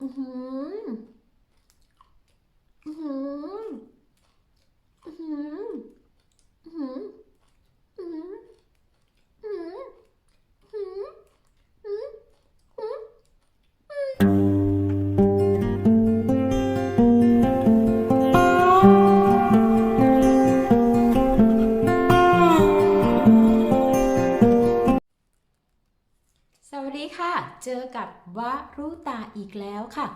อือหือ อือหือ ค่ะ เจอกับวารุตาอีกแล้วค่ะ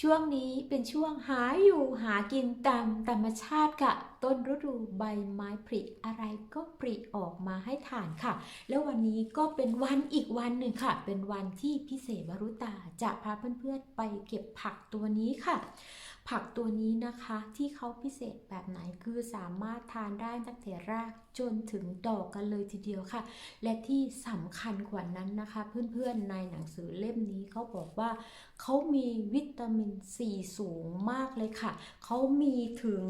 ช่วงนี้เป็นช่วงหาอยู่หากินตามธรรมชาติค่ะ ต้นฤดูใบไม้ผลิอะไรก็ปริออกมาให้ทานค่ะ แล้ววันนี้ก็เป็นวันอีกวันหนึ่งค่ะ เป็นวันที่พิเศษวรุตาจะพาเพื่อนๆไปเก็บผักตัวนี้ค่ะ ผักตัวนี้นะคะที่เขาพิเศษแบบไหนคือสามารถทานได้ตั้งแต่รากจนถึงดอกกันเลยทีเดียวค่ะ และที่สำคัญกว่านั้นนะคะ เพื่อนๆในหนังสือเล่มนี้เขาบอกว่า เขามีวิตามินซีสูงมากเลยค่ะ เขามีถึง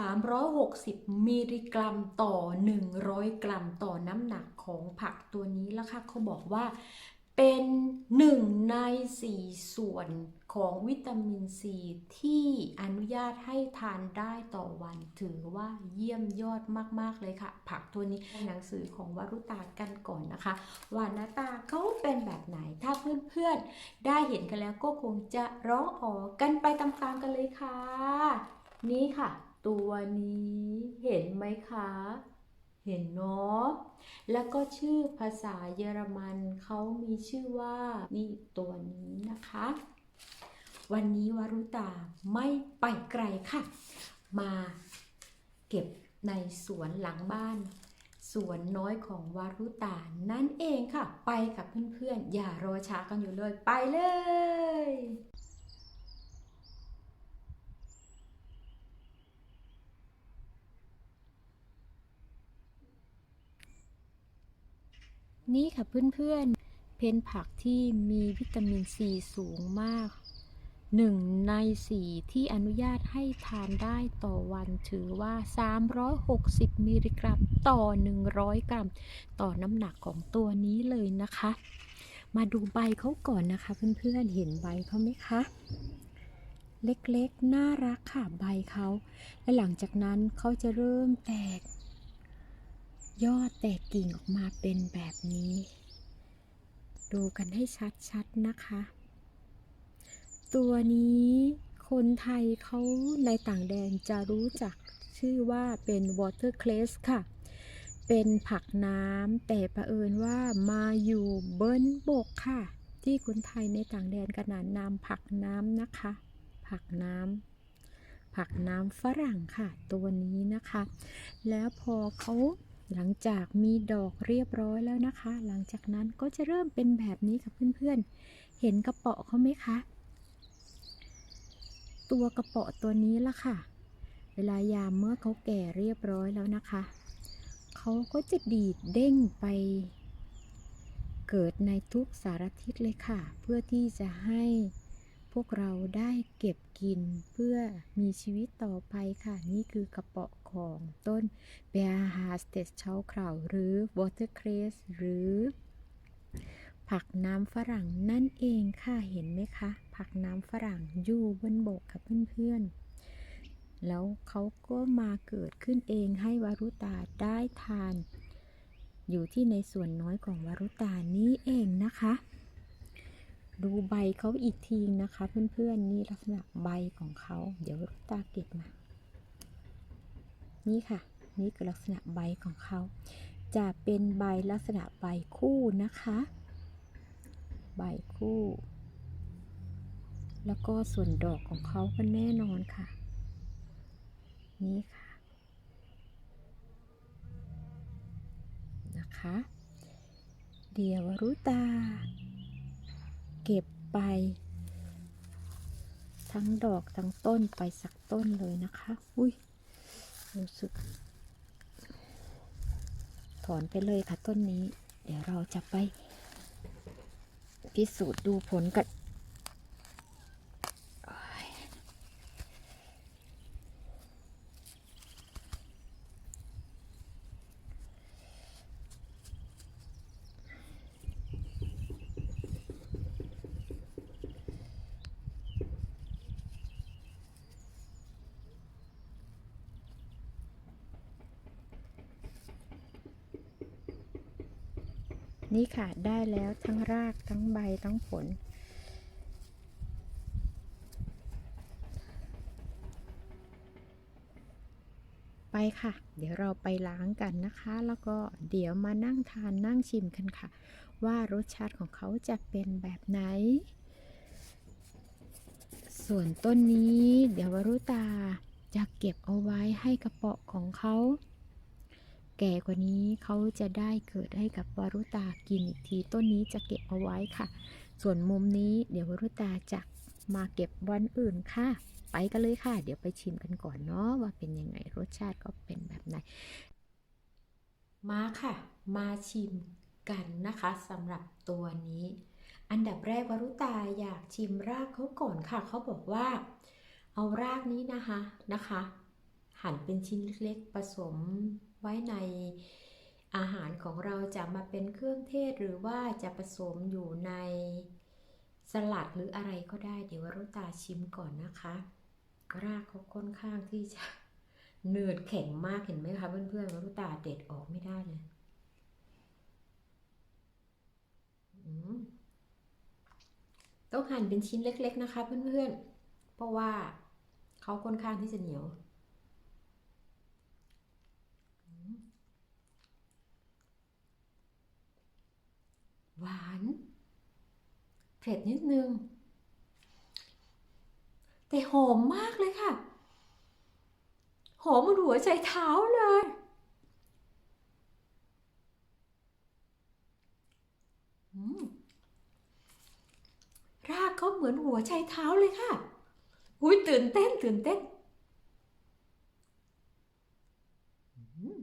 360 มิลลิกรัมต่อ 100 กรัมต่อน้ำหนักของผักตัวนี้แล้วค่ะ เขาบอกว่าเป็นหนึ่งในสี่ส่วน ของวิตามินซีที่อนุญาตให้ทานได้ต่อวัน ถือว่าเยี่ยมยอดมาก ๆ เลยค่ะ ผักตัวนี้หนังสือของวรุตากันก่อนนะคะ ว่าหน้าตาเขาเป็นแบบไหนถ้าเพื่อน ๆ ได้เห็นกันแล้วก็คงจะร้องอ๋อกันไปตามๆกันเลยค่ะ นี่ค่ะ ตัวนี้เห็นไหมคะเห็นเนาะ แล้วก็ชื่อภาษาเยอรมันเขามีชื่อว่านี่ตัวนี้นะคะ วันนี้วารุตาไม่ไปไกลค่ะ มาเก็บในสวนหลังบ้านสวนน้อยของวารุตานั่นเองค่ะ ไปกับเพื่อนๆ อย่ารอช้ากันอยู่เลย ไปเลยนี่ค่ะเพื่อนๆเป็นผักที่มีวิตามินซีสูงมาก หนึ่งในสี่ที่อนุญาตให้ทานได้ต่อวันถือว่า 360 มิลลิกรัมต่อ 100 กรัม ต่อน้ำหนักของตัวนี้เลยนะคะ มาดูใบเขาก่อนนะคะ เพื่อนๆเห็นใบเขาไหมคะ เล็กๆ น่ารักค่ะใบเขา และหลังจากนั้นเขาจะเริ่มแตก ยอดแตกกิ่งออกมาเป็นแบบนี้ ดูกันให้ชัดๆนะคะ ตัวนี้คนไทยเขาในต่างแดนจะรู้จักชื่อว่าเป็น watercress ค่ะ เป็นผักน้ำแต่ประเอิญว่ามาอยู่เบิ้นบกค่ะ ที่คนไทยในต่างแดนขนานนามผักน้ำนะคะ ผักน้ำผักน้ำฝรั่งค่ะ ตัวนี้นะคะ แล้วพอเขาหลังจากมีดอกเรียบร้อยแล้วนะคะ หลังจากนั้นก็จะเริ่มเป็นแบบนี้ค่ะเพื่อนๆ เห็นกระเปาะเขาไหมคะ ตัวกระเปาะตัวนี้ละค่ะ เวลายามเมื่อเขาแก่เรียบร้อยแล้วนะคะ เขาก็จะดีดเด้งไป เกิดในทุกสารทิศเลยค่ะ เพื่อที่จะให้พวกเราได้เก็บกินเพื่อมีชีวิตต่อไปค่ะ นี่คือกระเปาะของต้นเบอาฮาสเตสเชาคราวหรือ watercress หรือ ผักน้ำฝรั่งนั่นเองค่ะ เห็นไหมคะ ผักน้ำฝรั่งอยู่บนบกกับเพื่อนๆ แล้วเขาก็มาเกิดขึ้นเองให้วารุตาได้ทาน อยู่ที่ในส่วนน้อยของวารุตานี้เองนะคะ ดูใบเขาอีกทีนะคะเพื่อนๆ นี่ลักษณะใบของเขา เดี๋ยววารุตาเก็บมา นี่ค่ะ นี่คือลักษณะใบของเขา จะเป็นใบลักษณะใบคู่นะคะ ใบคู่ แล้วก็ส่วนดอกของเขาก็แน่นอนค่ะ นี่ค่ะ นะคะ เดี๋ยวรุตา เก็บไป ทั้งดอกทั้งต้นไปสักต้นเลยนะคะ อุ้ยรู้สึก ถอนไปเลยค่ะต้นนี้ เดี๋ยวเราจะไปพิสูจน์ดูผลกัน นี่ค่ะได้แล้วทั้งรากทั้งใบทั้งผล ไปค่ะ เดี๋ยวเราไปล้างกันนะคะ แล้วก็เดี๋ยวมานั่งทานนั่งชิมกันค่ะ ว่ารสชาติของเขาจะเป็นแบบไหน ส่วนต้นนี้เดี๋ยววรุตาจะเก็บเอาไว้ให้กระเปาะของเขา แก่กว่านี้เขาจะได้เกิดให้กับวรุตากินอีกทีต้นนี้จะเก็บเอาไว้ค่ะ ส่วนมุมนี้เดี๋ยววรุตาจะมาเก็บวันอื่นค่ะ ไปกันเลยค่ะ เดี๋ยวไปชิมกันก่อนเนาะว่าเป็นยังไงรสชาติก็เป็นแบบไหนมาค่ะ มาชิมกันนะคะสำหรับตัวนี้ อันดับแรกวรุตาอยากชิมรากเขาก่อนค่ะ เขาบอกว่า เอารากนี้นะคะนะคะ หั่นเป็นชิ้นเล็กๆผสม ไว้ในอาหารของเราจะมาเป็นเครื่องเทศหรือว่าจะผสมอยู่ในสลัดหรืออะไรก็ได้ เดี๋ยวรุตาชิมก่อนนะคะ รากเขาค่อนข้างที่จะเนืดแข็งมากเห็นไหมคะเพื่อนๆรุตาเด็ดออกไม่ได้เลยต้องหั่นเป็นชิ้นเล็ก ๆ นะคะ เพื่อนๆ เพราะว่าเขาค่อนข้างที่จะเหนียว หวาน เผ็ดนิดนึง แต่หอมมากเลยค่ะ หอมเหมันหัวใจเท้าเลย รากเขาเหมือนหัวใจเท้าเลยค่ะ อุ้ยตื่นเต้น ตื่นเต้นอืม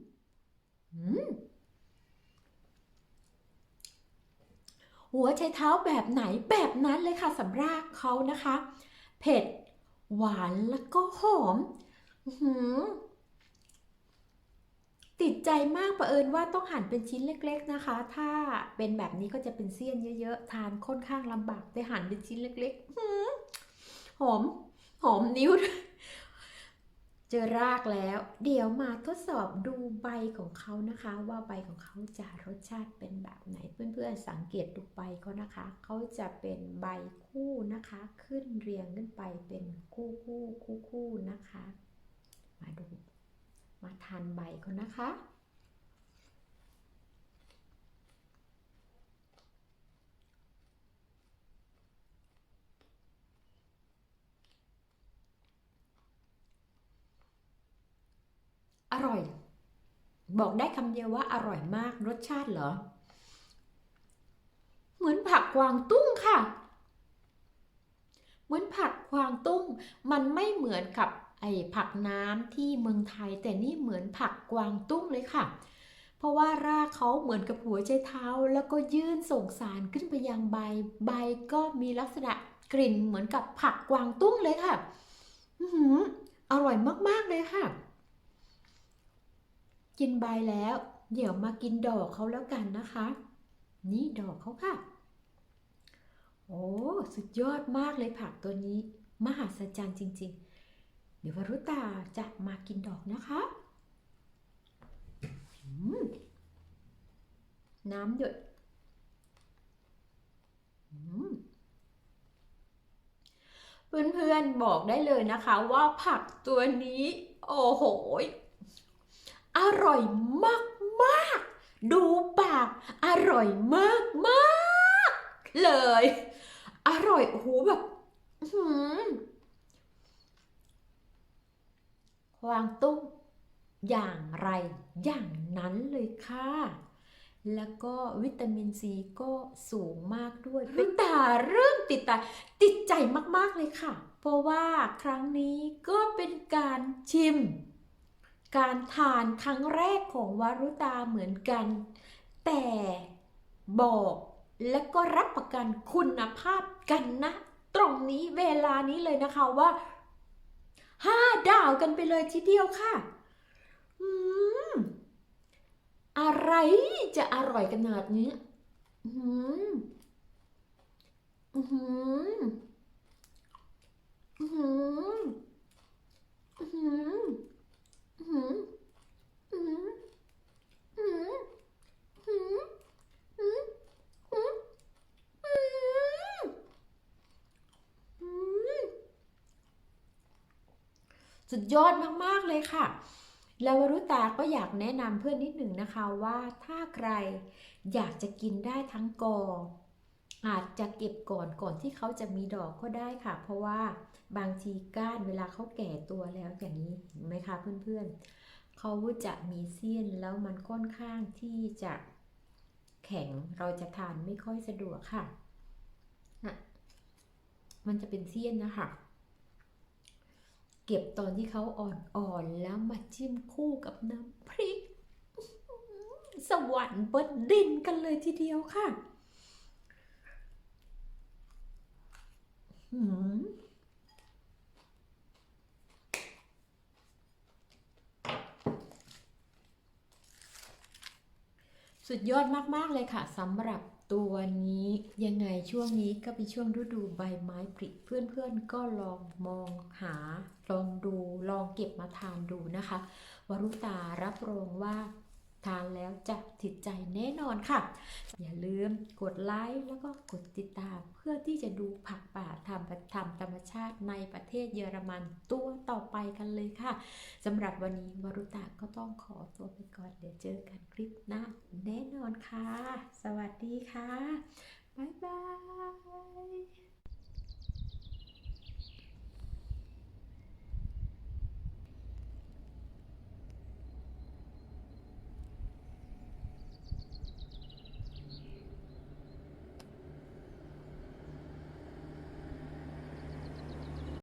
อืม หัวใจเท้าแบบไหนแบบนั้นเลยค่ะสำหรับเขานะคะ เผ็ด หวานแล้วก็หอมหือติดใจมากประเอิญว่าต้องหั่นเป็นชิ้นเล็ก ๆนะคะ ถ้าเป็นแบบนี้ก็จะเป็นเสี้ยนเยอะๆ ทานค่อนข้างลำบากแต่หั่นเป็นชิ้นเล็กๆหอหอมหอมนิ้วด้วย เจอรากแล้ว เดี๋ยวมาทดสอบดูใบของเขานะคะ ว่าใบของเขาจะรสชาติเป็นแบบไหน เพื่อนๆสังเกตดูใบเขานะคะเขาจะเป็นใบคู่นะคะ ขึ้นเรียงขึ้นไปเป็นคู่คู่คู่คู่นะคะ มาดู มาทานใบเขานะคะ อร่อย บอกได้คำเดียวว่าอร่อยมากรสชาติเหรอ เหมือนผักกวางตุ้งค่ะ เหมือนผักกวางตุ้ง มันไม่เหมือนกับไอ้ผักน้ำที่เมืองไทย แต่นี่เหมือนผักกวางตุ้งเลยค่ะ เพราะว่ารากเขาเหมือนกับหัวใจเท้า แล้วก็ยื่นส่งสารขึ้นไปยังใบ ใบก็มีลักษณะกลิ่นเหมือนกับผักกวางตุ้งเลยค่ะ อื้อหืออร่อยมาก ๆ เลยค่ะ กินใบแล้ว เดี๋ยวมากินดอกเขาแล้วกันนะคะ นี่ดอกเขาค่ะ โอ้สุดยอดมากเลยผักตัวนี้ มหัศจรรย์จริง ๆ เดี๋ยววรุตาจะมากินดอกนะคะน้ำหยดเพื่อนๆบอกได้เลยนะคะว่าผักตัวนี้ โอ้โห อร่อยมากมากๆดูปากอร่อยมากมากๆเลย อร่อยโอ้โหแบบอื้อหือควางตุ้งอย่างไรอย่างนั้นเลยค่ะ แล้วก็วิตามินซีก็สูงมากด้วยเป็นตาเริ่มติดตาติดใจมากๆเลยค่ะ เพราะว่าครั้งนี้ก็เป็นการชิม การทานครั้งแรกของวารุตาเหมือนกัน แต่บอกและก็รับประกันคุณภาพกันนะ ตรงนี้เวลานี้เลยนะคะว่าห้าดาวกันไปเลยทีเดียวค่ะ อืม อะไรจะอร่อยขนาดนี้ อืม อืม อืม อืม สุดยอดมาก ๆ เลยค่ะ แล้ววรุตาก็อยากแนะนำเพื่อนนิดหนึ่งนะคะว่าถ้าใครอยากจะกินได้ทั้งกอ อาจจะเก็บก่อนก่อนที่เขาจะมีดอกก็ได้ค่ะ เพราะว่าบางทีก้านเวลาเขาแก่ตัวแล้วอย่างนี้เห็นไหมคะเพื่อนๆเขาจะมีเสี้ยนแล้วมันค่อนข้างที่จะแข็งเราจะทานไม่ค่อยสะดวกค่ะน่ะมันจะเป็นเสี้ยนนะคะ เก็บตอนที่เขาอ่อนๆแล้วมาจิ้มคู่กับน้ำพริก สวรรค์บนดินกันเลยทีเดียวค่ะหืม สุดยอดมาก ๆ เลยค่ะสำหรับตัวนี้ยังไงช่วงนี้ก็เป็นช่วงฤดูใบไม้ผลิเพื่อนๆ ก็ลองมองหา ลองดูลองเก็บมาทานดูนะคะวรุตารับรองว่า ทานแล้วจะติดใจแน่นอนค่ะ อย่าลืมกดไลค์แล้วก็กดติดตามเพื่อที่จะดูผักป่าทำทำธรรมธรรมชาติในประเทศเยอรมันตัวต่อไปกันเลยค่ะสำหรับวันนี้วรุตาก็ต้องขอตัวไปก่อนเดี๋ยวเจอกันคลิปหน้าแน่นอนค่ะ สวัสดีค่ะ บ๊ายบาย